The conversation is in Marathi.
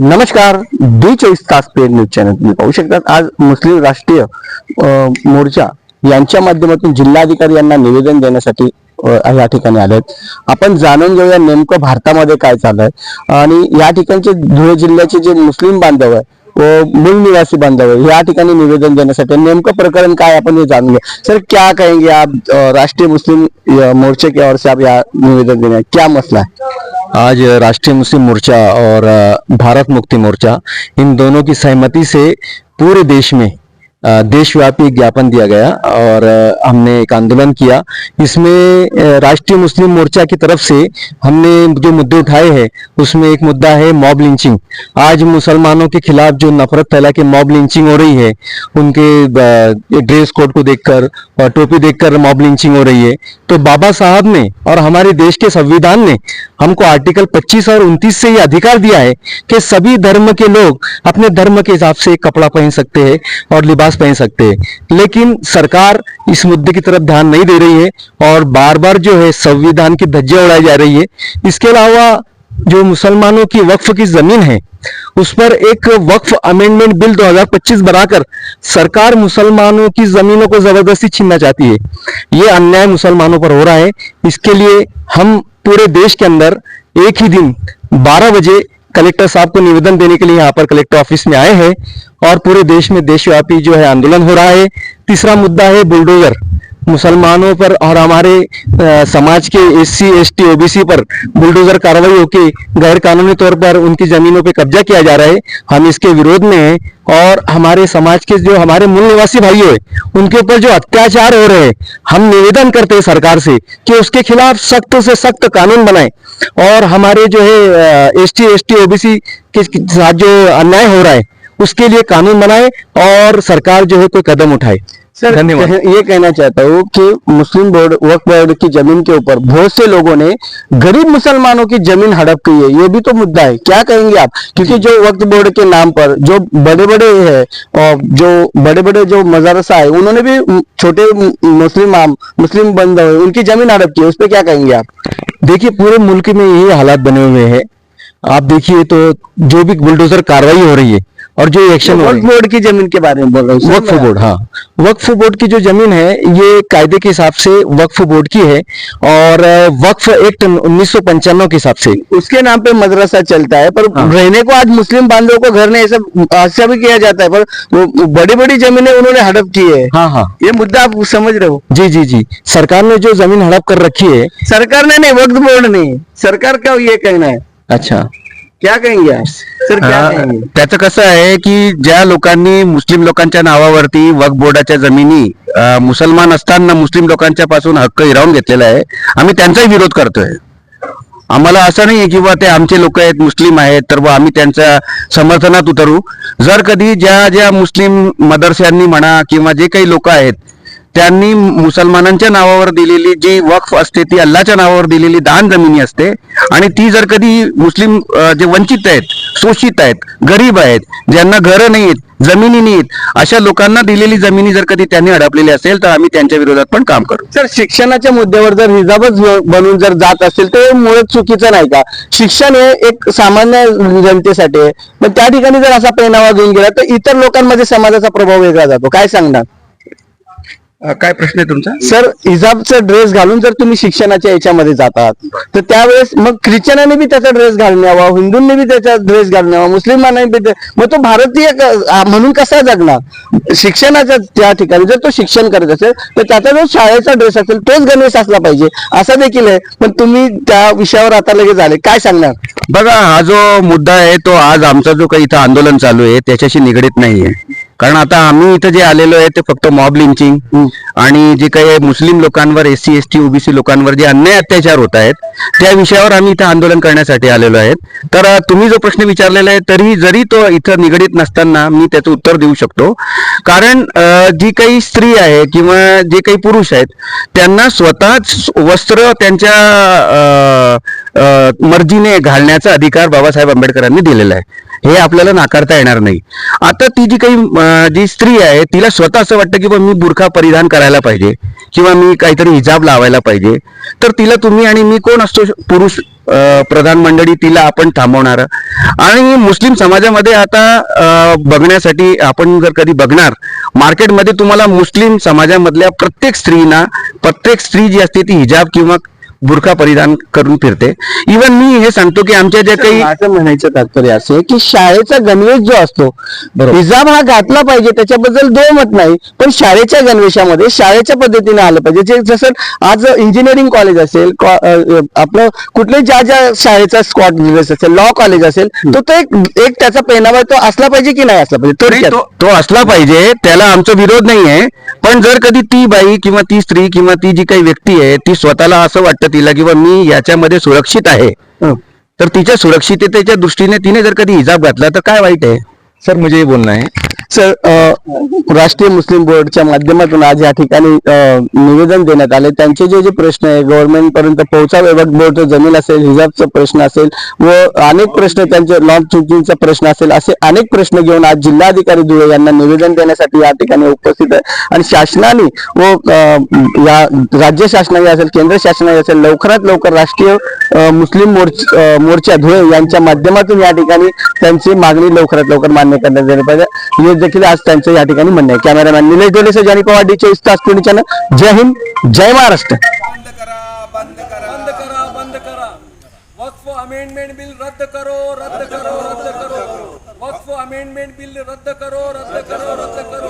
नमस्कार डी चोवीस तास पेड न्यूज चॅनल तुम्ही पाहू शकतात. आज मुस्लिम राष्ट्रीय मोर्चा यांच्या माध्यमातून जिल्हाधिकारी यांना निवेदन देण्यासाठी या ठिकाणी आलेत. आपण जाणून घेऊया नेमकं भारतामध्ये काय चालू आहे आणि या ठिकाणचे धुळे जिल्ह्याचे जे मुस्लिम बांधव आहे व मूल निवासी बांधव आहे या ठिकाणी निवेदन देण्यासाठी नेमकं प्रकरण काय आपण हे जाणून घ्या सर क्या कहेंगे आप राष्ट्रीय मुस्लिम मोर्चे की ओर से आप या निवेदन देने क्या मसला है आज राष्ट्रीय मुस्लिम मोर्चा और भारत मुक्ति मोर्चा इन दोनों की सहमति से पूरे देश में देशव्यापी ज्ञापन दिया गया और हमने एक आंदोलन किया। इसमें राष्ट्रीय मुस्लिम मोर्चा की तरफ़ से हमने जो मुद्दे उठाए हैं, उसमें एक मुद्दा है मॉब लिंचिंग। आज मुसलमानों के खिलाफ जो नफरत फैला के मॉब लिंचिंग हो रही है, उनके ड्रेस कोड को देखकर और टोपी देखकर मॉब लिंचिंग हो रही है। तो बाबा साहब ने और हमारे देश के संविधान ने हमको आर्टिकल 25 और 29 से ये अधिकार दिया है कि सभी धर्म के लोग अपने धर्म के हिसाब से कपड़ा पहन सकते हैं और लिबास पहन सकते। हैं लेकिन सरकार इस मुद्दे की तरफ़ ध्यान नहीं दे रही है और बार बार जो है संविधान की धज्जियाँ उड़ाई जा रही है। इसके अलावा जो मुसलमानों की वक्फ की ज़मीन है, उस पर एक वक्फ अमेंडमेंट बिल 2025 बनाकर सरकार मुसलमानों की जमीनों को ज़बरदस्ती छीनना चाहती है। ये अन्याय मुसलमानों पर हो रहा है। इसके लिए हम पूरे देश के अंदर एक ही दिन 12 बजे कलेक्टर साहब को निवेदन देने के लिए यहाँ पर कलेक्टर ऑफ़िस में आए हैं। और पूरे देश में देशव्यापी जो है आंदोलन हो रहा है। तीसरा मुद्दा है बुलडोजर। मुसलमानों पर और हमारे समाज के S C S T OBC पर बुलडोजर कार्रवाई होके गैर कानूनी तौर पर उनकी जमीनों पर कब्जा किया जा रहा है। हम इसके विरोध में हैं और हमारे समाज के जो हमारे मूल निवासी भाई है, उनके ऊपर जो अत्याचार हो रहे हैं, हम निवेदन करते हैं सरकार से कि उसके खिलाफ सख्त से सख्त कानून बनाए। और हमारे जो है S T S T OBC के साथ जो अन्याय हो रहा है उसके लिए कानून बनाए और सरकार जो है कोई कदम उठाए। सर धन्यवाद। ये कहना चाहता हूँ कि मुस्लिम बोर्ड वक्फ बोर्ड की ज़मीन के ऊपर बहुत से लोगों ने गरीब मुसलमानों की ज़मीन हड़प की है। ये भी तो मुद्दा है। क्या कहेंगे आप? क्योंकि जो वक्त बोर्ड के नाम पर जो बड़े बड़े है और जो बड़े बड़े जो मदरसा है उन्होंने भी छोटे मुस्लिम आम- मुस्लिम बंद उनकी ज़मीन हड़प की है। उस पर क्या कहेंगे आप? देखिए पूरे मुल्क में यही हालात बने हुए हैं। आप देखिए तो जो भी बुलडोजर कार्रवाई हो रही है और जो एक्शन वक्फ बोर्ड की ज़मीन के बारे में बोल रहा हूँ वक्फ बोर्ड हाँ। वक्फ बोर्ड की जो ज़मीन है ये कायदे के हिसाब से वक्फ बोर्ड की है और वक्फ एक्ट उन्नीस के हिसाब से। उसके नाम पे मदरसा चलता है पर हाँ। रहने को आज मुस्लिम बांधवों को घर ने ऐसा हादसा भी किया जाता है पर वो बड़ी बड़ी जमीने उन्होंने हड़प की है। हाँ हाँ। ये मुद्दा आप समझ रहे हो? जी जी जी। सरकार ने जो ज़मीन हड़प कर रखी है। सरकार ने नहीं वक्फ बोर्ड नहीं। सरकार का ये कहना है। अच्छा। क्या कहेंगे आप? सर त्याचं कसं आहे की ज्या लोकांनी मुस्लिम लोकांच्या नावावरती वक्फ बोर्डाच्या जमिनी मुसलमान असताना मुस्लिम लोकांच्या पासून हक्क हिरावून घेतलेला आहे आम्ही त्यांचाही विरोध करतोय. आम्हाला असं नाही की बा ते आमचे लोक आहेत मुस्लिम आहेत तर बा आम्ही त्यांच्या समर्थनात उतरू. जर कधी ज्या ज्या मुस्लिम मदरशांनी म्हणा किंवा जे काही लोक आहेत त्यांनी मुसलमानांच्या नावावर दिलेली जी वक्फ असते ती अल्लाच्या नावावर दिलेली दान जमिनी असते. आणि ती जर कधी मुस्लिम जे वंचित आहेत शोषित आहेत गरीब आहेत ज्यांना घरं नाही आहेत जमिनी नाही आहेत अशा लोकांना दिलेली जमिनी जर कधी त्यांनी अडपलेली असेल तर आम्ही त्यांच्या विरोधात पण काम करू. सर शिक्षणाच्या मुद्द्यावर जर हिजाबच बनून जर जात असेल तर मुळच मुळात चुकीचं नाही का? शिक्षण हे एक सामान्य जनतेसाठी आहे. पण त्या ठिकाणी जर असा पेनावा घेऊन गेला तर इतर लोकांमध्ये समाजाचा प्रभाव वेगळा जातो. काय सांगणार? काय प्रश्न आहे तुमचा? सर हिजाबचा ड्रेस घालून जर तुम्ही शिक्षणाच्या याच्यामध्ये जातात तर त्यावेळेस मग ख्रिश्चनाने बी त्याचा ड्रेस घालून यावा हिंदूंनी बी त्याचा ड्रेस घालून यावा मुस्लिमांनी बी ते- मग तो भारतीय म्हणून कसा जगणार? शिक्षणाच्या त्या ठिकाणी जर तो शिक्षण करत असेल तर त्याचा जो शाळेचा ड्रेस असेल तोच गणवेश असला पाहिजे. असा देखील आहे. पण तुम्ही त्या विषयावर आता लगेच आले. काय सांगणार? बघा हा जो मुद्दा आहे तो आज आमचा जो काही इथं आंदोलन चालू आहे त्याच्याशी निगडीत नाहीये. कारण आता आम्ही इथं जे आलेलो आहे ते फक्त मॉब लिंचिंग आणि जे काही मुस्लिम लोकांवर S C S T OBC लोकांवर जे अन्याय अत्याचार होत आहेत त्या विषयावर आम्ही इथं आंदोलन करण्यासाठी आलेलो आहेत. तर तुम्ही जो प्रश्न विचारलेला आहे तरी जरी तो इथं निगडीत नसताना मी त्याचं उत्तर देऊ शकतो. कारण जी काही स्त्री आहे किंवा जे काही पुरुष आहेत त्यांना स्वतःच वस्त्र त्यांच्या मर्जीने घालण्याचा अधिकार बाबासाहेब आंबेडकरांनी दिलेला आहे. हे आपल्याला नाकारता येणार नाही. आता ती जी काही जी स्त्री आहे तिला स्वतः असं वाटतं की मी बुरखा परिधान करायला पाहिजे किंवा मी काहीतरी हिजाब लावायला पाहिजे. तर तिला तुम्ही आणि मी कोण असतो? पुरुष प्रधान मंडळी तिला आपण थांबवणार. आणि मुस्लिम समाजामध्ये आता बघण्यासाठी आपण जर कधी बघणार मार्केटमध्ये तुम्हाला मुस्लिम समाजामधल्या प्रत्येक स्त्रीना प्रत्येक स्त्री जी असते ती हिजाब किंवा बुरखा परिधान करून फिरते. इवन मी हे सांगतो की आमच्या ज्या काही माझं म्हणायचं तात्पर्य असं की शाळेचा गणवेश जो असतो हिजाब हा घातला पाहिजे त्याच्याबद्दल दो मत नाही. पण शाळेच्या गणवेशामध्ये शाळेच्या पद्धतीने आलं पाहिजे. जे जसं आज इंजिनिअरिंग कॉलेज असेल आपलं कुठल्याही ज्या ज्या शाळेचा स्कॉट ड्रेस असेल लॉ कॉलेज असेल तो तो एक एक त्याचा पेहनावा तो असला पाहिजे की नाही असला पाहिजे? तो तो असला पाहिजे त्याला आमचा विरोध नाही आहे पण जर कधी ती बाई किंवा ती स्त्री किंवा ती जी काही व्यक्ती आहे ती स्वतःला असं वाटतं तिला किंवा मी याच्यामध्ये सुरक्षित आहे. हं. तर तिच्या सुरक्षिततेच्या दृष्टीने तिने जर कधी हिजाब घातला तर काय वाईट आहे? सर मुझे ये बोलना है. सर राष्ट्रीय मुस्लिम बोर्डच्या माध्यमातून आज या ठिकाणी निवेदन देण्यात आले. त्यांचे जे जे प्रश्न आहे गव्हर्नमेंट पर्यंत पोहोचावे वक्त बोर्ड जमीन असेल हिजाबचा प्रश्न असेल व अनेक प्रश्न त्यांचे नॉन चुकीचा प्रश्न असेल असे अनेक प्रश्न घेऊन आज जिल्हाधिकारी धुळे यांना निवेदन देण्यासाठी या ठिकाणी उपस्थित आहे. आणि शासनाने व या राज्य शासनाने असेल केंद्र शासनाने असेल लवकरात लवकर राष्ट्रीय मुस्लिम मोर्च मोर्चा धुळे यांच्या माध्यमातून या ठिकाणी त्यांची मागणी लवकरात लवकर मान्य करण्यात आली पाहिजे. हे देखील आज त्यांचं या ठिकाणी म्हणणं आहे. कॅमेरामॅन निलेश डोलेसह जानी पवार डी चोवीस तास पुणे चॅनल जय हिंद जय महाराष्ट्र. बंद करा बंद करा. बंद करा बंद करा. वक्फ अमेंडमेंट बिल रद्द करो रद्द करो रद्द करो. वक्फ अमेंडमेंट बिल रद्द करो रद्द करो रद्द करो.